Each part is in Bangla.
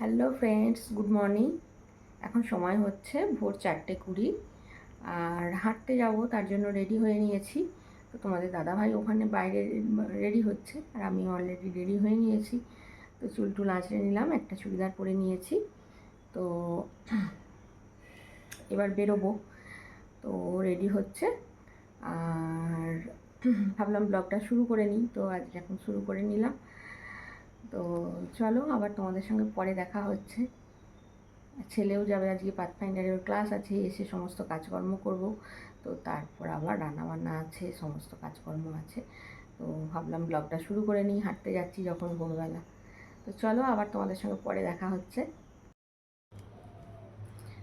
Hello friends, good morning. এখন সময় হচ্ছে ভোর চারটে কুড়ি। আর হাঁটতে যাব, তার জন্য রেডি হয়ে নিয়েছি। তো তোমাদের দাদাভাই ওখানে বাইরে রেডি হচ্ছে, আর আমি অলরেডি রেডি হয়ে নিয়েছি। তো চুল টুল আঁচড়ে নিলাম, একটা চুড়িদার পরে নিয়েছি। তো এবার বেরোবো। তো রেডি হচ্ছে। আর ভাবলাম ব্লগটা শুরু করে নিই, তো আজ এখন শুরু করে নিলাম। তো চলো আবার তোমাদের সঙ্গে পরে দেখা হচ্ছে। ছেলেও যাবে আজকে পাথ ফাইন্ডারের ক্লাস আছে, এসে সমস্ত কাজকর্ম করব। তো তারপর আবার রান্নাবান্না আছে, সমস্ত কাজকর্ম আছে। তো ভাবলাম ব্লগটা শুরু করে নিই, হাঁটতে যাচ্ছি যখন ভোরবেলা। তো চলো আবার তোমাদের সঙ্গে পরে দেখা হচ্ছে।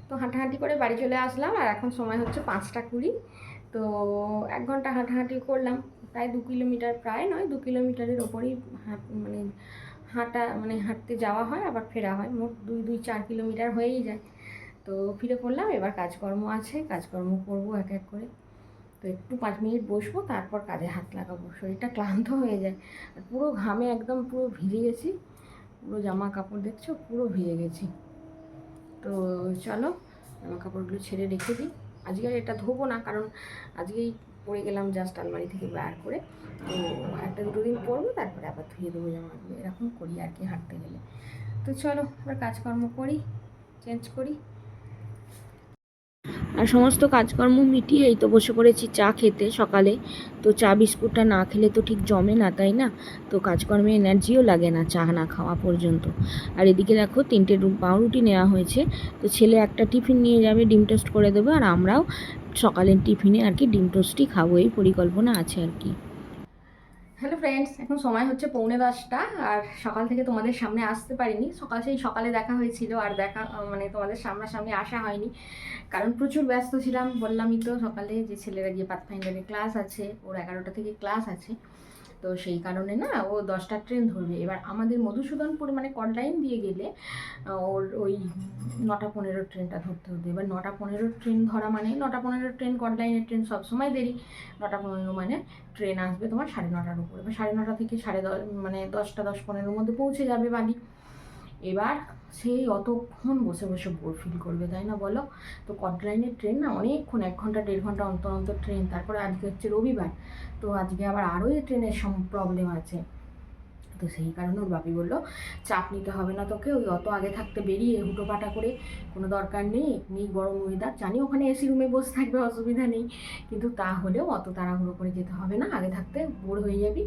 তো হাঁটাহাঁটি করে বাড়ি চলে আসলাম, আর এখন সময় হচ্ছে পাঁচটা কুড়ি। তো এক ঘণ্টা হাঁটাহাঁটি করলাম, প্রায় দু কিলোমিটার, প্রায় নয়, দু কিলোমিটারের ওপরেই মানে হাঁটা মানে হাঁটতে যাওয়া হয়, আবার ফেরা হয়। মোট দুই দুই, চার কিলোমিটার হয়েই যায়। তো ফিরে পড়লাম, এবার কাজকর্ম আছে, কাজকর্ম করব এক এক করে। তো একটু পাঁচ মিনিট বসবো, তারপর কাজে হাত লাগাবো। শরীরটা ক্লান্ত হয়ে যায়। আর পুরো ঘামে একদম পুরো ভিজে গেছি। পুরো জামা কাপড় দেখছ, পুরো ভিজে গেছি। তো চলো জামা কাপড়গুলো ছেড়ে রেখে দিই। আজকে এটা ধোবো না, কারণ আজকেই পরে গেলাম জাস্ট আলমারি থেকে বার করে। তো একটা দুটো দিন পরবো তারপরে আবার ধুয়ে দেবো জামাগুলো এরকম করি আর কি হাঁটতে গেলে। তো চলো এবার কাজকর্ম করি চেঞ্জ করি। আর সমস্ত কাজকর্ম মিটিয়ে এই তো বসে পড়েছি চা খেতে সকালে। তো চা বিস্কুটটা না খেলে তো ঠিক জমে না, তাই না? তো কাজকর্মে এনার্জিও লাগে না চা না খাওয়া পর্যন্ত। আর এদিকে দেখো, তিনটে পাউরুটি নেওয়া হয়েছে। তো ছেলে একটা টিফিন নিয়ে যাবে, ডিম টোস্ট করে দেবো, আর আমরাও সকালের টিফিনে আর কি ডিম টোস্টই খাব, এই পরিকল্পনা আছে আর কি। হ্যালো ফ্রেন্ডস এখন সময় হচ্ছে পৌনে দশটা আর সকাল থেকে তোমাদের সামনে আসতে পারিনি। সকাল সেই সকালে দেখা হয়েছিল আর দেখা মানে তোমাদের সামনাসামনি আসা হয়নি। কারণ প্রচুর ব্যস্ত ছিলাম, বললামই তো সকালে যে ছেলেরা গিয়ে পাথফাইন্ডারে ক্লাস আছে, ওর এগারোটা থেকে ক্লাস আছে। তো সেই কারণে না ও দশটা ট্রেন ধরবে। এবার আমাদের মধুসূদনপুর মানে টাইম দিয়ে গেলে ওর ওই নটা পনেরো ট্রেনটা ধরতে হতো এবার নটা পনেরো ট্রেন ধরা মানে নটা পনেরো ট্রেন, কল লাইনের ট্রেন সবসময় দেরি। নটা পনেরো মানে ট্রেন আসবে তোমার সাড়ে নটার উপর। এবার সাড়ে নটা থেকে সাড়ে দশ মানে দশটা, দশ পনেরোর মধ্যে পৌঁছে যাবে বাড়ি এবার সেই অতক্ষণ বসে বসে বোর ফিল করবে, তাই না বলো? তো কটলাইনের ট্রেন না অনেকক্ষণ, এক ঘণ্টা, দেড় ঘণ্টা অন্তর অন্তর ট্রেন তারপরে আজকে হচ্ছে রবিবার, তো আজকে আবার আরোই ট্রেনের সম প্রবলেম আছে। তো সেই কারণে ওর বাপি বলল, চাপ নিতে হবে না তোকে, ওই অত আগে থাকতে বেরিয়ে হুটোপাটা করে কোনো দরকার নেই নেই গরম ওয়েদার জানি ওখানে এসি রুমে বসে থাকবে, অসুবিধা নেই, কিন্তু তাহলেও অত তাড়াহুড়ো করে যেতে হবে না, আগে থাকতে ভোর হয়ে যাবি।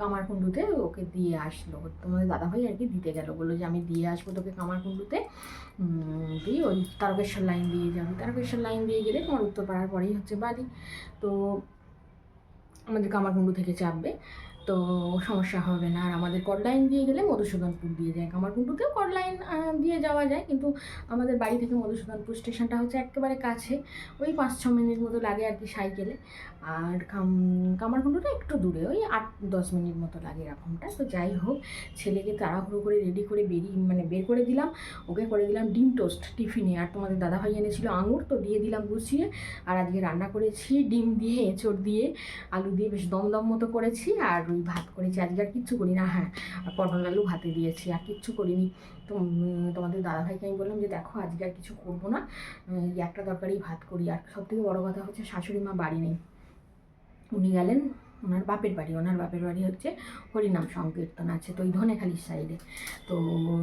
কামারকুণ্ডুতে ওকে দিয়ে আসলো। তোমাদের দাদাভাই আর কি দিতে গেল, বলল যে, আমি দিয়ে আসব তোকে কামারকুণ্ডুতে। দিয়ে ওই তারকেশ্বর লাইন দিয়ে যাবি। তারকেশ্বর লাইন দিয়ে গেলে তোমার উত্তরপাড়ার পরেই হচ্ছে বাড়ি। তো আমাদের কামারকুণ্ডু থেকে চাপবে। তো সমস্যা হবে না। আর আমাদের কডলাইন দিয়ে গেলে মধুসূদনপুর দিয়ে যায়। কামারকুণ্ডুতেও কডলাইন দিয়ে যাওয়া যায়। কিন্তু আমাদের বাড়ি থেকে মধুসূদনপুর স্টেশনটা হচ্ছে একেবারে কাছে। ওই পাঁচ ছ মিনিট মতো লাগে আর কি সাইকেলে আর কাম, কামারকুণ্ডুটা একটু দূরে। ওই আট, দশ মিনিট মতো লাগে এরকমটা। তো যাই হোক, ছেলেকে তাড়াহুড়ো করে রেডি করে বেরিয়ে মানে বের করে দিলাম। ওকে করে দিলাম ডিম টোস্ট টিফিনে আর তোমাদের দাদাভাই এনেছিল আঙুর, তো দিয়ে দিলাম গুছিয়ে। আর আজকে রান্না করেছি ডিম দিয়ে, এঁচড় দিয়ে, আলু দিয়ে বেশ দমদম মতো করেছি। আর ওই ভাত করেছি, আজকে আর কিচ্ছু করি না হ্যাঁ পটল আলু ভাতে দিয়েছি, আর কিচ্ছু করিনি। তো তোমাদের দাদাভাইকে আমি বললাম যে, দেখো, আজকে আর কিছু করব না। একটা তরকারি ভাত করি। আর সব থেকে বড়ো কথা হচ্ছে, শাশুড়ি মা বাড়ি নেই। উনি গেলেন ওনার বাপের বাড়ি, ওনার বাপের বাড়ি হচ্ছে হরিনাম সংকীর্তন আছে, তো ওই ধনেখালির সাইডে। তো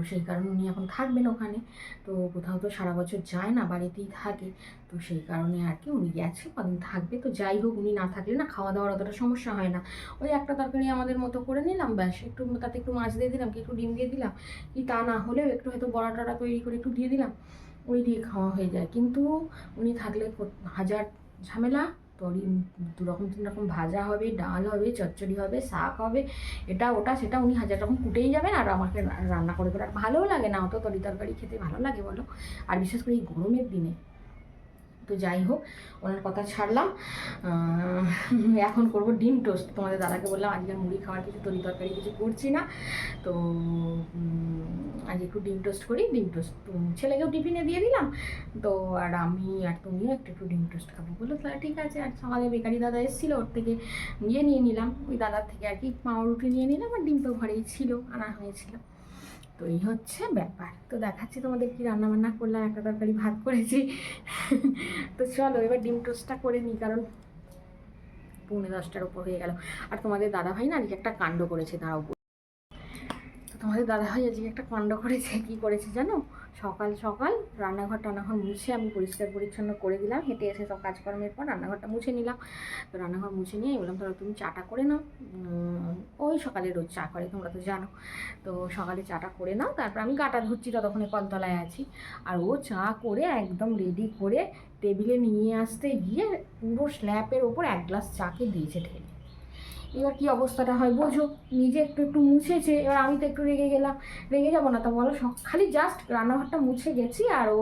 সেই কারণে উনি এখন থাকবেন ওখানে। তো কোথাও তো সারা বছর যায় না, বাড়িতেই থাকে। তো সেই কারণে আর কি উনি গেছে, কদিন থাকবে। তো যাই হোক, উনি না থাকলে না খাওয়া দাওয়ার অতটা সমস্যা হয় না। ওই একটা তরকারি আমাদের মতো করে নিলাম, ব্যাস। একটু তাতে একটু মাছ দিয়ে দিলাম, কি একটু ডিম দিয়ে দিলাম, কি তা না হলেও একটু হয়তো বড়া টড়া তৈরি করে একটু দিয়ে দিলাম, ওই দিয়ে খাওয়া হয়ে যায়। কিন্তু উনি থাকলে হাজার ঝামেলা তরি দু রকম তিন রকম ভাজা হবে, ডাল হবে, চচ্চড়ি হবে, শাক হবে, এটা, ওটা, সেটা উনি হাজার রকম কুটেই যাবেন আর আমাকে রান্না করে করে। আর ভালোও লাগে না অত তরি তরকারি খেতে, ভালো লাগে বলো। আর বিশেষ করে এই গরমের দিনে তো যাই হোক, ওনার কথা ছাড়লাম। এখন করব ডিম টোস্ট। তোমাদের দাদাকে বললাম আজকে মুড়ি খাওয়ার কিছু তরি তরকারি কিছু করছি না। তো আজ একটু ডিম টোস্ট করি, ডিম টোস্ট ছেলেকেও টিফিনে দিয়ে দিলাম। তো, আর আমি আর তুমিও একটু একটু ডিম টোস্ট খাব। বলল, তাহলে ঠিক আছে। আর সকালে বেকারি দাদা এসেছিল, ওর থেকে ইয়ে নিয়ে নিলাম। ওই দাদার থেকে আর কি পাউরুটি নিয়ে নিলাম, আর ডিম তো ঘরেই ছিল, আনা হয়েছিল। তো এই হচ্ছে ব্যাপার। তো দেখাচ্ছি তোমাদের কি রান্না বান্না করলাম, একটা তরকারি ভাত করেছি। তো চলো এবার ডিম টোস্টটা করে নিই, কারণ পৌনে দশটার উপর হয়ে গেল। আর তোমাদের দাদা ভাই না আজকে একটা কাণ্ড করেছে, দাঁড়াও বলি। তো তোমাদের দাদা ভাই আজকে একটা কাণ্ড করেছে, কি করেছে জানো? সকাল সকাল রান্নাঘর টান্নাঘর মুছে আমি পরিষ্কার পরিচ্ছন্ন করে দিলাম, হেঁটে এসে সব কাজকর্মের পর রান্নাঘরটা মুছে নিলাম। তো রান্নাঘর মুছে নিয়ে বললাম তাহলে তুমি চাটা করে নাও। ওই সকালে রোজ চা করে, তোমরা তো জানো। তো সকালে চাটা করে নাও, তারপর আমি গাটা ধুচ্ছি, ততক্ষণে কলতলায় আছি। আর ও চা করে একদম রেডি করে টেবিলে নিয়ে আসতে গিয়ে পুরো স্ল্যাপের ওপর এক গ্লাস চাকে দিয়েছে ঢেলে। এবার কি অবস্থাটা হয় বোঝো। নিজে একটু একটু মুছেছে, এবার আমি তো একটু রেগে গেলাম। রেগে যাব না তা বলো খালি জাস্ট রান্নাঘরটা মুছে গেছি আর ও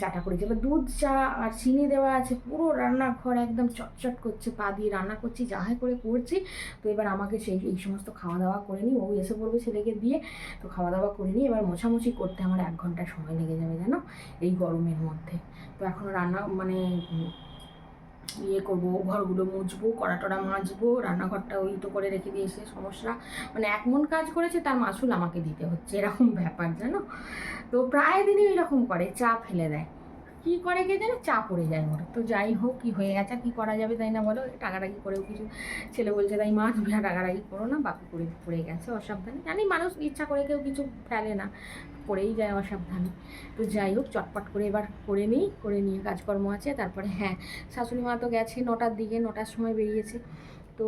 চাটা করেছে। এবার দুধ, চা আর চিনি দেওয়া আছে, পুরো রান্নাঘর একদম চটচট করছে, পা দিয়ে রান্না করছি যাহাই করে করছি। তো এবার আমাকে সেই এই সমস্ত খাওয়া দাওয়া করে নিই ও এসে পড়বে ছেলেকে দিয়ে, তো খাওয়া দাওয়া করে নিই এবার মোছামুছি করতে আমার এক ঘণ্টা সময় লেগে যাবে জানো, এই গরমের মধ্যে। তো এখন রান্না মানে ইয়ে করব, ঘরগুলো মুছবো কড়া টড়া মাজবো, রান্নাঘরটা ওই তো করে রেখে দিয়েছে, সমস্যা। মানে এক মন কাজ করেছে, তার মাসুল আমাকে দিতে হচ্ছে, এরকম ব্যাপার, জানো? তো প্রায় দিনই এরকম করে, চা ফেলে দেয়। কি করে কে জানে? চা পড়ে যায় ওর তো যাই হোক, কি হয়ে গেছে, কি করা যাবে তাই না বলো? টাকাটাকি করেও কিছু ছেলে বলছে, তাই মা, তুমি টাকাটাকি করো না, বাপি করে পড়ে গেছে অসাবধানে। জানি মানুষ ইচ্ছা করে কেউ কিছু ফেলে না পড়েই যায় অসাবধানে। তো যাই হোক, চটপট করে এবার করে নিই, করে নিয়ে কাজকর্ম আছে। তারপরে হ্যাঁ শাশুড়ি মা তো গেছে নটার দিকে, নটার সময় বেরিয়েছে। তো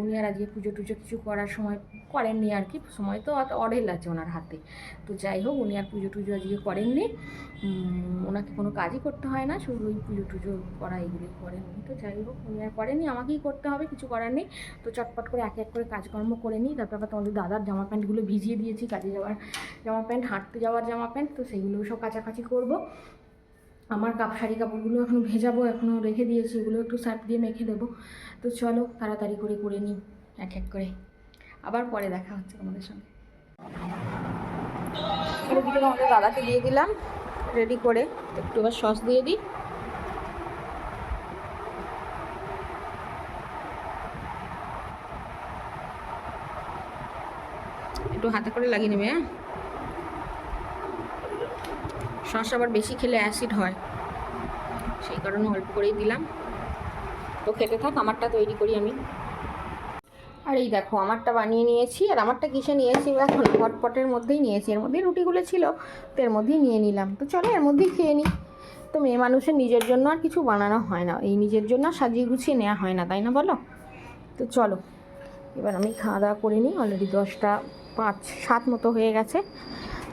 উনি আর আজকে পুজো টুজো কিছু করার সময় করেননি আর কি, সময় তো অত অডেল আছে ওনার হাতে। তো যাই হোক, উনি আর পুজো টুজো আজকে করেননি। ওনাকে কোনো কাজই করতে হয় না, শুধু ওই পুজো টুজো করা এগুলি করেননি তো যাই হোক, উনি আর করেননি, আমাকেই করতে হবে, কিছু করার নেই। তো চটপট করে এক এক করে কাজকর্ম করে নিই। তারপর আবার তোমাদের দাদার জামা প্যান্টগুলো ভিজিয়ে দিয়েছি, কাজে যাওয়ার জামা প্যান্ট, হাঁটতে যাওয়ার জামা প্যান্ট, তো সেগুলো সব কাছাকাছি করব। আমার কাপ, শাড়ি কাপড়গুলো এখনও ভেজাবো এখনও রেখে দিয়েছি, এগুলো একটু সার্ফ দিয়ে মেখে দেবো। তো চলো তাড়াতাড়ি করে করে নিই, এক এক করে। আবার পরে দেখা হচ্ছে তোমাদের সঙ্গে। আমাদের দাদাকে দিয়ে দিলাম, রেডি করে একটু আবার সস দিয়ে দিই। একটু হাতে করে লাগিয়ে নেবে হ্যাঁ? সস আবার বেশি খেলে অ্যাসিড হয়। সেই কারণে অল্প করেই দিলাম। তো খেতে থাক, আমারটা তৈরি করি আমি। আর এই দেখো, আমারটা বানিয়ে নিয়েছি। আর আমারটা কিসে নিয়েছি? এখন হটপটের মধ্যেই নিয়েছি। এর মধ্যেই রুটিগুলো ছিল, তো এর মধ্যেই নিয়ে নিলাম। তো চলো, এর মধ্যেই খেয়ে নিই। তো মেয়ে মানুষের নিজের জন্য আর কিছু বানানো হয় না। এই নিজের জন্য সাজিয়ে গুছিয়ে নেওয়া হয় না, তাই না বলো? তো চলো, এবার আমি খাওয়া দাওয়া করে নিই। অলরেডি দশটা পাঁচ, সাত মতো হয়ে গেছে।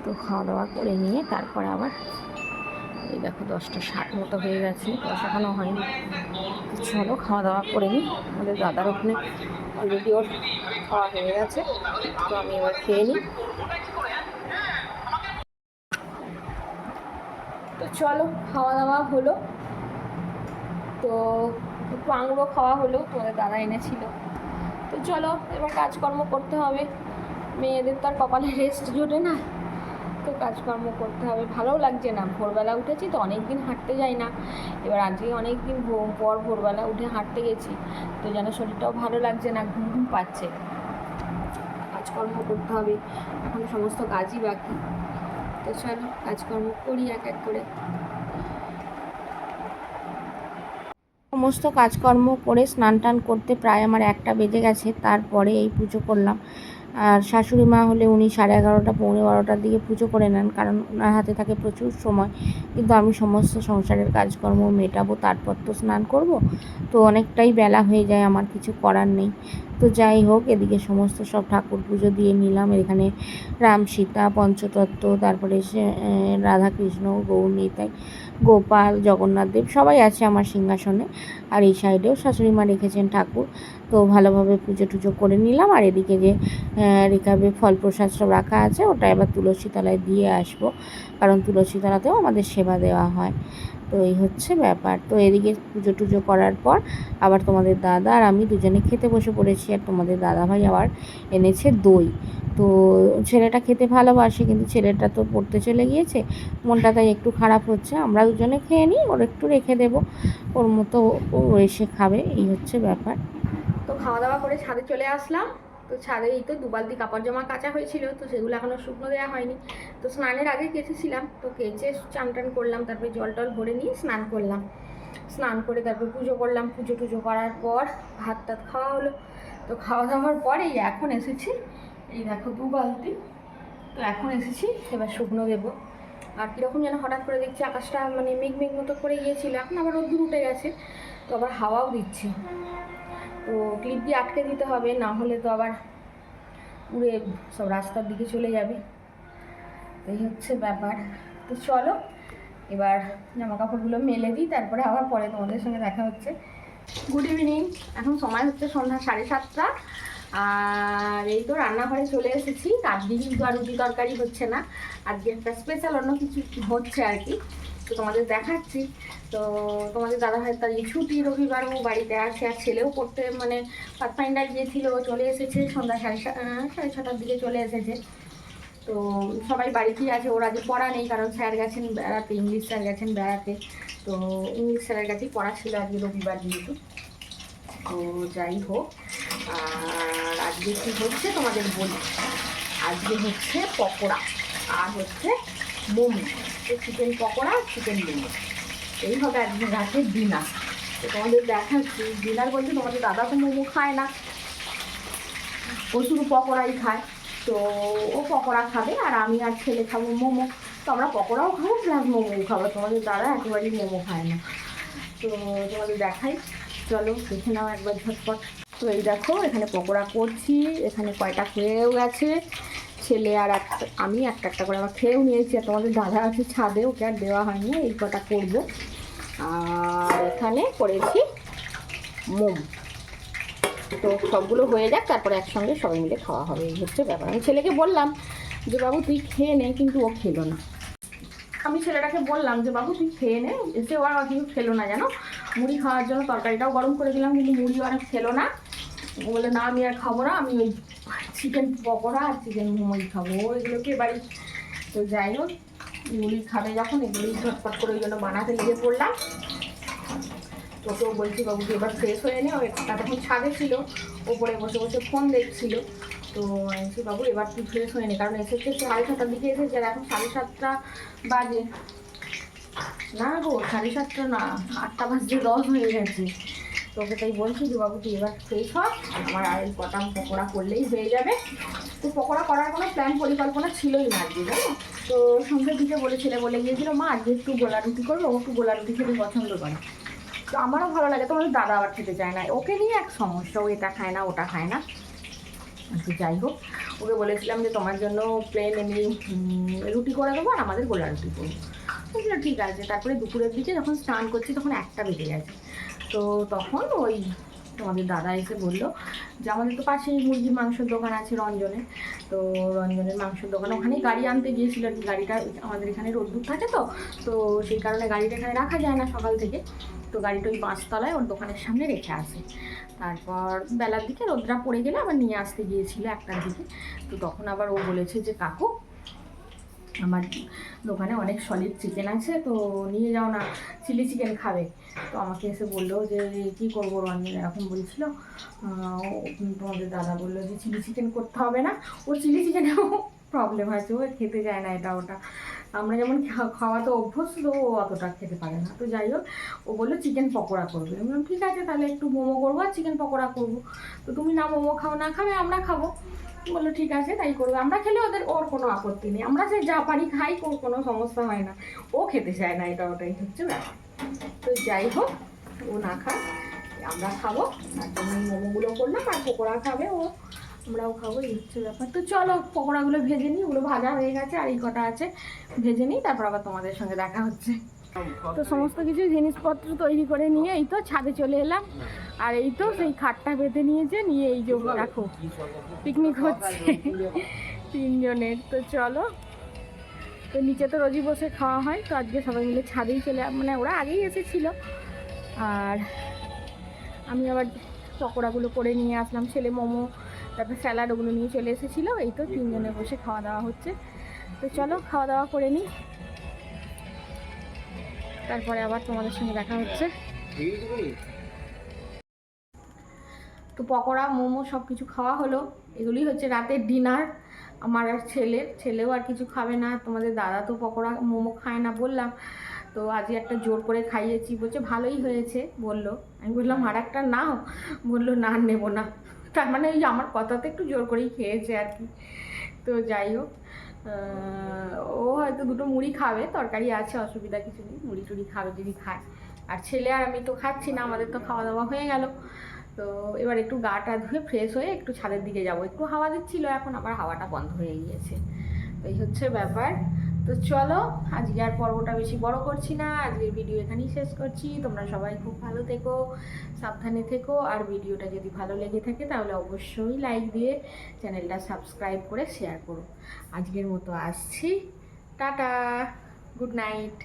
তো খাওয়া দাওয়া করে নিয়ে তারপরে আবার এই দেখো দশটা ষাট মতো হয়ে গেছে, দশ এখনও হয়নি। চলো খাওয়া দাওয়া করে নিই। আমাদের দাদার ওখানে অলরেডি ওর খাওয়া হয়ে গেছে, তো আমি এবার খেয়ে নিই। তো চলো খাওয়া দাওয়া হলো। তো আঙুরও খাওয়া হলো, তোমাদের দাদা এনেছিল। তো চলো, এবার কাজকর্ম করতে হবে। মেয়েদের তো আর কপালে রেস্ট জোটে না। তো কাজকর্ম করতে হবে। ভালোও লাগছে না। ভোরবেলা উঠেছি তো অনেক দিন হাঁটতে যাই না। এবার আজকে অনেক দিন পর ভোরবেলা উঠে হাঁটতে গেছি। তো যেন শরীরটাও ভালো লাগছে না, ঘুম ঘুম পাচ্ছে। কাজকর্ম করতে হবে। এখন সমস্ত কাজই বাকি। তো চলো, কাজকর্ম করি এক এক করে। সমস্ত কাজকর্ম করে স্নান টান করতে প্রায় আমার একটা বেজে গেছে। তারপরে এই পুজো করলাম। আর শাশুড়ি মা হলে উনি সাড়ে এগারোটা, পৌনে বারোটার দিকে পুজো করে নেন, কারণ ওনার হাতে থাকে প্রচুর সময়। কিন্তু আমি সমস্ত সংসারের কাজকর্ম মেটাবো, তারপর তো স্নান করব। তো অনেকটাই বেলা হয়ে যায়, আমার কিছু করার নেই। তো যাই হোক, এদিকে সমস্ত সব ঠাকুর পুজো দিয়ে নিলাম। এখানে রাম সীতা, পঞ্চতত্ত্ব, তারপরে রাধাকৃষ্ণ, গৌর, নিতাই। গোপাল, জগন্নাথ দেব সবাই আছে আমার সিংহাসনে। আর এই সাইডেও শাশুড়ি মা রেখেছেন ঠাকুর। তো ভালোভাবে পুজো টুজো করে নিলাম। আর এদিকে যে রেখাবে ফল প্রসাদ সব রাখা আছে, ওটা এবার তুলসী তলায় দিয়ে আসব। কারণ তুলসী তলাতেও আমাদের সেবা দেওয়া হয়। তো এই হচ্ছে ব্যাপার। তো এদিকে পুজো টুজো করার পর আবার তোমাদের দাদা আর আমি দুজনে খেতে বসে পড়েছি আর তোমাদের দাদা ভাই আবার এনেছে দই। তো ছেলেটা খেতে ভালোবাসে কিন্তু ছেলেটা তো পড়তে চলে গিয়েছে। মনটা তাই একটু খারাপ হচ্ছে। আমরা দুজনে খেয়ে নিই, ওর একটু রেখে দেবো। ওর মতো ও এসে খাবে, এই হচ্ছে ব্যাপার। তো খাওয়া দাওয়া করে ছাদে চলে আসলাম। তো ছাদে এই তো দু বালতি কাপড় জামা কাচা হয়েছিল, তো সেগুলো এখনও শুকনো দেওয়া হয়নি। তো স্নানের আগে কেচেছিলাম, তো কেচে চান টান করলাম, তারপরে জল টল ভরে নিয়ে স্নান করলাম। স্নান করে তারপর পুজো করলাম, পুজো টুজো করার পর ভাত টাত খাওয়া হলো। তো খাওয়া দাওয়ার পর এই এখন এসেছি, এই দেখো দু বালতি তো এখন এসেছি, এবার শুকনো দেবো। আর কীরকম যেন হঠাৎ করে দেখছি আকাশটা মানে মেঘ মেঘ মতো করে গিয়েছিল এখন আবার রোদ্দুর উঠে গেছে, তো আবার হাওয়াও দিচ্ছে। তো ক্লিপ দিয়ে আটকে দিতে হবে, না হলে তো আবার উড়ে সব রাস্তার দিকে চলে যাবে। এই হচ্ছে ব্যাপার। তো চলো, এবার জামা কাপড়গুলো মেলে দিই, তারপরে আবার পরে তোমাদের সঙ্গে দেখা হচ্ছে। গুড ইভিনিং এখন সময় হচ্ছে সন্ধ্যা সাড়ে সাতটা। আর এই তো রান্নাঘরে চলে এসেছি আজকে কিন্তু আর রুটি তরকারি হচ্ছে না। আজকে একটা স্পেশাল অন্য কিছু হচ্ছে আর কি। তো তোমাদের দেখাচ্ছি। তো তোমাদের দাদা ভাই তার ছুটি রবিবার ও বাড়িতে আছে আর ছেলেও পড়তে মানে পাথফাইন্ডার গিয়েছিল চলে এসেছে, সন্ধ্যা সাড়ে সাড়ে ছটার দিকে চলে এসেছে। তো সবাই বাড়িতেই আছে, ওরা আজকে পড়া নেই কারণ স্যার গেছেন বেড়াতে, ইংলিশ স্যার গেছেন বেড়াতে। তো ইংলিশ স্যারের কাছেই পড়া ছিল আজকে রবিবার যেহেতু। তো যাই হোক, আর আজকে কী হচ্ছে তোমাদের বলি? আজকে হচ্ছে পকোড়া, আর হচ্ছে মোমো চিকেন পকোড়া চিকেন মোমো। এই হবে আজকে রাতের ডিনার তো তোমাদের দেখাচ্ছি ডিনার বলতে তোমাদের দাদা তো মোমো খায় না। ও শুধু পকোড়াই খায়। তো ও পকোড়া খাবে আর আমি আর ছেলে খাব মোমো। তো আমরা পকোড়াও খাব প্লাস মোমোও খাব। তোমাদের দাদা একেবারেই মোমো খায় না। তো তোমাদের দেখাই। চলো, দেখে নাও একবার ঝটপট। তো এই দেখো, এখানে পকোড়া করছি। এখানে কয়টা হয়েও গেছে। ছেলে আর একটা আমি একটা একটা করে আবার খেয়েও নিয়েছি আর তোমাদের দাদা আছে ছাদে, ওকে আর দেওয়া হয়নি, এই কটা করব। আর এখানে করেছি মোম। তো সবগুলো হয়ে যাক, তারপরে একসঙ্গে সবাই মিলে খাওয়া হবে, এই হচ্ছে ব্যাপার। আমি ছেলেকে বললাম যে, বাবু, তুই খেয়ে নে, কিন্তু ও খেলো না। আমি ছেলেটাকে বললাম যে, বাবু, তুই খেয়ে নে। এসে ও আর কিছু খেলো না, জানো? মুড়ি খাওয়ার জন্য তরকারিটাও গরম করে দিলাম, কিন্তু মুড়ি অনেক খেলো না। বলে না, আমি আর খাব না, আমি ওই চিকেন পকোড়া আর চিকেন মোমোই খাব। এগুলোকে বাড়ি তো যাই হোক এগুলি খাবে যখন এগুলি ঝটপট করে ওই জন্য বানাতে লেগে পড়লাম। ওকেও বলছি বাবু তুই এবার ফ্রেশ হয়ে নে। একটা তখন ছাদে ছিল ওপরে বসে বসে ফোন দেখছিল। তো বলছি, বাবু এবার তুই ফ্রেশ হয়ে নে। কারণ এসেছে সাড়ে ছটার দিকে এসেছে আর এখন সাড়ে সাতটা বাজে। না গো সাড়ে সাতটা না আটটা বাজতে দশ হয়ে গেছে। তোকে তাই বলছি যে, বাবু, তুই এবার ফ্রেশ হ। আমার আর এই কটা পকোড়া করলেই হয়ে যাবে। তো পকোড়া করার কোনো প্ল্যান পরিকল্পনা ছিলই না আজকে, জানো? তো সন্ধ্যের দিকে বলেছিলে বলে গিয়েছিল, মা, আজকে একটু গোলা রুটি করব, ও একটু গোলা রুটি খেতে পছন্দ করে। তো আমারও ভালো লাগে, তোমাদের দাদা আবার খেতে চায় না। ওকে নিয়ে এক সমস্যা, ও এটা খায় না, ওটা খায় না। তো যাই হোক, ওকে বলেছিলাম যে, তোমার জন্য প্লেন এমনি রুটি করে দেবো আর আমাদের গোলা রুটি করব। ঠিক আছে। তারপরে দুপুরের দিকে যখন স্নান করছি, তখন একটা বেজে গেছে। তো তখন ওই তোমাদের দাদা এসে বলল যে আমাদের তো পাশেই মুরগির মাংসের দোকান আছে রঞ্জনে। তো রঞ্জনের মাংসের দোকান ওখানেই গাড়ি আনতে গিয়েছিল গাড়িটা আমাদের এখানে রোদ্দুর থাকে তো তো সেই কারণে গাড়িটা এখানে রাখা যায় না সকাল থেকে। তো গাড়িটা ওই পাঁচতলায় ওর দোকানের সামনে রেখে আসে। তারপর বেলার দিকে রোদ্রা পড়ে গেলে আবার নিয়ে আসতে গিয়েছিল একটার দিকে। তো তখন আবার ও বলেছে যে, কাকু আমার দোকানে অনেক সলিড চিকেন আছে, তো নিয়ে যাও না চিলি চিকেন খাবে। তো আমাকে এসে বলল যে কী করব? রঞ্জন এরকম বলছিল। তোমাদের দাদা বলল যে চিলি চিকেন করতে হবে না। ও চিলি চিকেনেও প্রবলেম আছে, ও খেতে যায় না এটা ওটা। আমরা যেমন খা- খাওয়াতে অভ্যস্ত, ও অতটা খেতে পারে না। তো যাই হোক, ও বলল চিকেন পকোড়া করবে। বললাম, ঠিক আছে, তাহলে একটু মোমো করব আর চিকেন পকোড়া করব। তো তুমি না মোমো খাও, না খাবে, আমরা খাব। বলল, ঠিক আছে, তাই করবে। আমরা খেলে ওদের ওর কোনো আপত্তি নেই। আমরা যে যা পারি খাই, ওর কোনো সমস্যা হয় না। ও খেতে চায় না এটা, ওটাই হচ্ছে ব্যাপার। তো যাই হোক, ও না খায় আমরা খাব। তার জন্য মোমোগুলো করলাম আর পকোড়া খাবে ও। আমরাও খাব, এই হচ্ছে ব্যাপার। তো চলো, পকোড়াগুলো ভেজে নিই। ওগুলো ভাজা হয়ে গেছে আর এই কটা আছে, ভেজে নিই। তারপর আবার তোমাদের সঙ্গে দেখা হচ্ছে। তো সমস্ত কিছু জিনিসপত্র তৈরি করে নিয়ে এই তো ছাদে চলে এলাম। আর এই তো সেই খাটটা বেঁধে নিয়েছে, নিয়ে এই যে রাখো পিকনিক হচ্ছে। তিনজনের, তো চলো। তো নিচে তো রোজই বসে খাওয়া হয়, তো আজকে সবাই মিলে ছাদেই চলে মানে ওরা আগেই এসেছিল। আর আমি আবার পকোড়াগুলো করে নিয়ে আসলাম, ছেলে মোমো, তারপর স্যালাড ওগুলো নিয়ে চলে এসেছিল। এই তো তিনজনে বসে খাওয়া দাওয়া হচ্ছে। তো চলো, খাওয়া দাওয়া করে নিই। তারপরে আবার তোমাদের সঙ্গে দেখা হচ্ছে। তো পকোড়া, মোমো সব কিছু খাওয়া হলো। এগুলি হচ্ছে রাতের ডিনার আমার আর ছেলের, ছেলেও আর কিছু খাবে না। তোমাদের দাদা তো পকোড়া, মোমো খায় না বললাম। তো আজকে একটা জোর করে খাইয়েছি। বলছে, ভালোই হয়েছে। বলল। আমি বললাম, আর একটা নাও। বলল, না নেব না। তার মানে ওই আমার কথাতে একটু জোর করেই খেয়েছে আর কি। তো যাই হোক। ও হয়তো দুটো মুড়ি খাবে, তরকারি আছে, অসুবিধা কিছু নেই, মুড়ি টুড়ি খাবে যদি খায়। আর ছেলে আর আমি তো খাচ্ছি না, আমাদের তো খাওয়া দাওয়া হয়ে গেল। তো এবার একটু গা টা ধুয়ে ফ্রেশ হয়ে একটু ছাদের দিকে যাব। একটু হাওয়া দিচ্ছিল, এখন আবার হাওয়াটা বন্ধ হয়ে গিয়েছে। এই হচ্ছে ব্যাপার। তো চলো, আজকে আর পর্বটা বেশি বড় করছি না, আজকের ভিডিও এখানেই শেষ করছি। তোমরা সবাই খুব ভালো থেকো, সাবধানে থেকো, আর ভিডিওটা যদি ভালো লেগে থাকে তাহলে অবশ্যই লাইক দিয়ে চ্যানেলটা সাবস্ক্রাইব করে শেয়ার করো। আজকের মতো আসছি, টাটা গুড নাইট